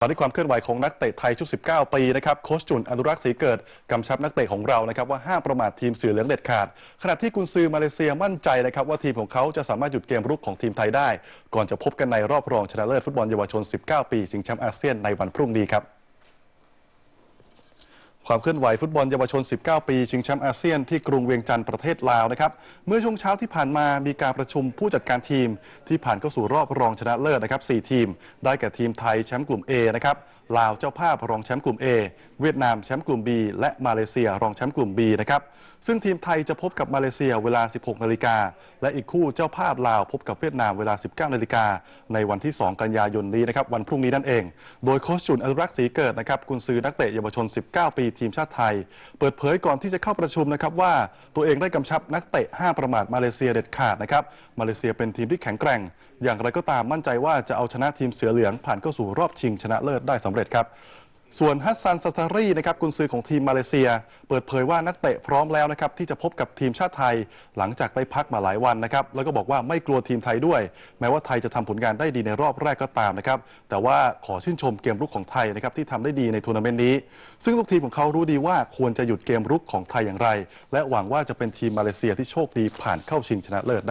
ตอนนี้ความเคลื่อนไหวของนักเตะไทยชุด 19 ปีนะครับโค้ชจุนอนุรักษ์ศรีเกิดกำชับนักเตะของเรานะครับว่าห้ามประมาททีมเสือเหลืองเด็ดขาด ขณะที่กุนซือมาเลเซียมั่นใจนะครับว่าทีมของเขาจะสามารถหยุดเกมรุกของทีมไทยได้ ก่อนจะพบกันในรอบรองชนะเลิศฟุตบอลเยาวชน 19 ปีชิงแชมป์อาเซียนในวันพรุ่งนี้ครับ ความเคลื่อนไหวฟุตบอลเยาวชน 19 ปี ชิงแชมป์อาเซียนที่กรุงเวียงจันทร์ประเทศลาวนะครับ เมื่อช่วงเช้าที่ผ่านมามีการประชุมผู้จัดการทีม ที่ผ่านเข้าสู่รอบรองชนะเลิศนะครับ 4 ทีม ได้แก่ทีมไทยแชมป์กลุ่ม A นะครับ ลาวเจ้าภาพรองแชมป์กลุ่ม A เวียดนามแชมป์กลุ่ม B และมาเลเซียรองแชมป์กลุ่ม B นะครับ ซึ่งทีมไทยจะพบกับมาเลเซียเวลา 16 นาฬิกา และอีกคู่เจ้าภาพลาวพบกับเวียดนามเวลา 19 นาฬิกา ในวันที่ 2 กันยายนนี้นะครับ วันพรุ่งนี้นั่นเอง โดยโค้ชจุนอนุรักษ์ศรีเกิดนะครับกุนซือนักเตะเยาวชน 19 ปีทีมชาติไทย เปิดเผยก่อนที่จะเข้าประชุมนะครับว่าตัวเองได้กำชับนักเตะห้ามประมาทมาเลเซียเด็ดขาดนะครับมาเลเซียเป็นทีมที่แข็งแกร่ง อย่างไรก็ตามมั่นใจว่าจะเอาชนะทีมเสือเหลืองผ่านเข้าสู่รอบชิงชนะเลิศได้สำเร็จครับ ส่วนฮัสซันซัตารีนะครับกุนซือของทีมมาเลเซีย เปิดเผยว่านักเตะพร้อมแล้วนะครับที่จะพบกับทีมชาติไทย หลังจากได้พักมาหลายวันนะครับแล้วก็บอกว่าไม่กลัวทีมไทยด้วย แม้ว่าไทยจะทำผลงานได้ดีในรอบแรกก็ตามนะครับแต่ว่าขอชื่นชมเกมรุกของไทยนะครับที่ทำได้ดีในทัวร์นาเมนต์นี้ ซึ่งลูกทีมของเขารู้ดีว่าควรจะหยุดเกมรุกของไทยอย่างไร และหวังว่าจะเป็นทีมมาเลเซียที่โชคดีผ่านเข้าชิงชนะเลิศได้